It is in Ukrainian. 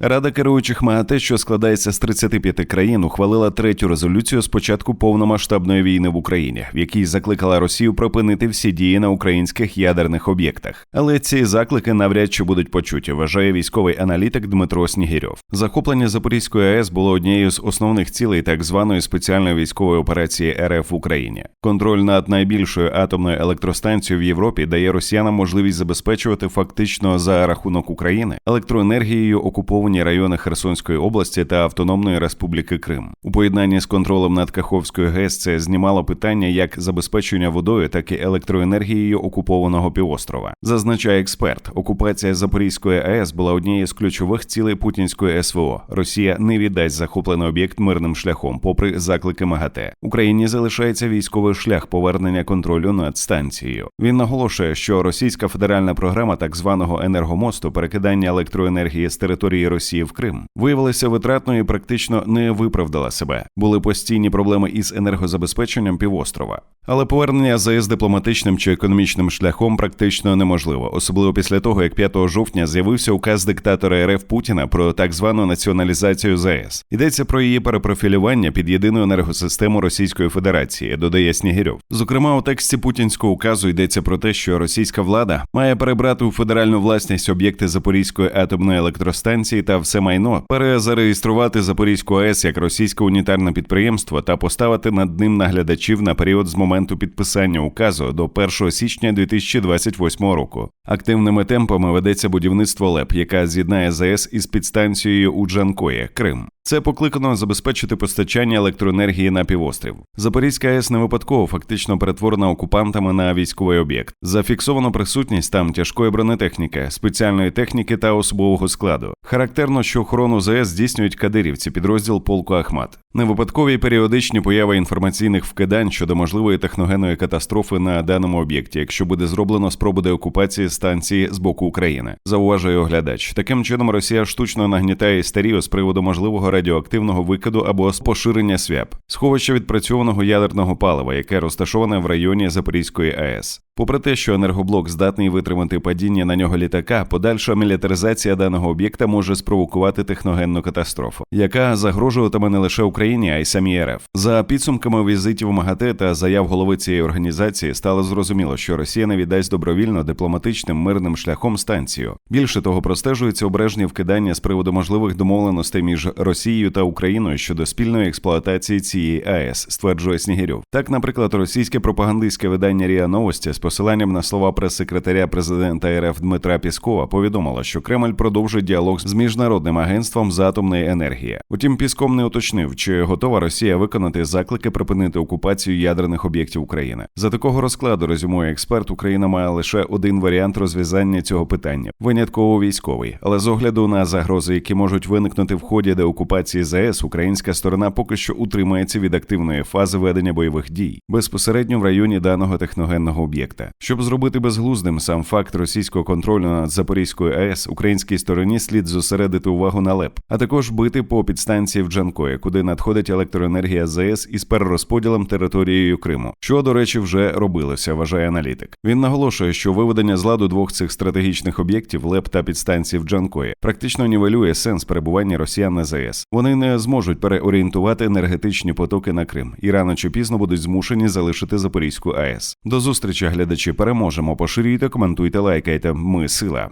Рада керуючих МАГАТЕ, що складається з 35 країн, ухвалила третю резолюцію з початку повномасштабної війни в Україні, в якій закликала Росію припинити всі дії на українських ядерних об'єктах. Але ці заклики навряд чи будуть почуті, вважає військовий аналітик Дмитро Снігірьов. Захоплення Запорізької АЕС було однією з основних цілей так званої спеціальної військової операції РФ в Україні. Контроль над найбільшою атомною електростанцією в Європі дає росіянам можливість забезпечувати фактично за рахунок України електроенергією окуповані райони Херсонської області та Автономної Республіки Крим. У поєднанні з контролем над Каховською ГЕС це знімало питання як забезпечення водою, так і електроенергією окупованого півострова. Зазначає експерт, окупація Запорізької АЕС була однією з ключових цілей путінської СВО. Росія не віддасть захоплений об'єкт мирним шляхом, попри заклики МАГАТЕ. Україні залишається військовий шлях повернення контролю над станцією. Він наголошує, що російська федеральна програма так званого енергомосту перекидання електроенергії з території Росії в Крим виявилася витратною і практично не виправдала себе. Були постійні проблеми із енергозабезпеченням півострова. Але повернення ЗАЕС дипломатичним чи економічним шляхом практично неможливо, особливо після того, як 5 жовтня з'явився указ диктатора РФ Путіна про так звану націоналізацію ЗАЕС. Йдеться про її перепрофілювання під єдину енергосистему Російської Федерації, додає Снігирьов. Зокрема, у тексті путінського указу йдеться про те, що російська влада має перебрати у федеральну власність об'єкти Запорізької атомної електростанції та все майно, перезареєструвати Запорізьку АЕС як російське унітарне підприємство та поставити над ним наглядачів на період з моменту підписання указу до 1 січня 2028 року. Активними темпами ведеться будівництво ЛЕП, яка з'єднає ЗАЕС із підстанцією у Джанкої, Крим. Це покликано забезпечити постачання електроенергії на півострів. Запорізька АЕС не випадково фактично перетворена окупантами на військовий об'єкт. Зафіксовано присутність там тяжкої бронетехніки, спеціальної техніки та особового складу. Характерно, що охорону ЗАЕС здійснюють кадирівці, підрозділ полку Ахмат. Не випадкові періодичні появи інформаційних вкидань щодо можливої техногенної катастрофи на даному об'єкті, якщо буде зроблено спробу деокупації станції з боку України. Зауважує оглядач. Таким чином Росія штучно нагнітає істерію з приводу можливого радіоактивного викиду або поширення СВЯП, сховище відпрацьованого ядерного палива, яке розташоване в районі Запорізької АЕС. Попри те, що енергоблок здатний витримати падіння на нього літака, подальша мілітаризація даного об'єкта може спровокувати техногенну катастрофу, яка загрожуватиме не лише Україні, а й самій РФ. За підсумками візитів МАГАТЕ та заяв голови цієї організації стало зрозуміло, що Росія не віддасть добровільно дипломатичним мирним шляхом станцію. Більше того, простежуються обережні вкидання з приводу можливих домовленостей між Росією та Україною щодо спільної експлуатації цієї АЕС, стверджує Снігирьов. Так, наприклад, російське пропагандистське видання Ріа Новості з посиланням на слова прес-секретаря президента РФ Дмитра Піскова повідомило, що Кремль продовжує діалог з міжнародним агентством з атомної енергії. Утім, Пісков не уточнив, чи готова Росія виконати заклики припинити окупацію ядерних об'єктів України. За такого розкладу резюмує експерт, Україна має лише один варіант розв'язання цього питання винятково військовий. Але з огляду на загрози, які можуть виникнути в ході деокупації ЗАЕС, українська сторона поки що утримається від активної фази ведення бойових дій безпосередньо в районі даного техногенного об'єкта. Щоб зробити безглуздим сам факт російського контролю над Запорізькою АЕС, українській стороні слід зосередити увагу на ЛЕП, а також бити по підстанції в Джанкої, куди надходить електроенергія ЗАЕС із перерозподілом територією Криму, що, до речі, вже робилося, вважає аналітик. Він наголошує, що виведення з ладу двох цих стратегічних об'єктів ЛЕП та підстанції в Джанкої практично нівелює сенс перебування росіян на ЗАЕС. Вони не зможуть переорієнтувати енергетичні потоки на Крим і рано чи пізно будуть змушені залишити Запорізьку АЕС. До зустрічі, глядачі, переможемо. Поширюйте, коментуйте, лайкайте. Ми сила.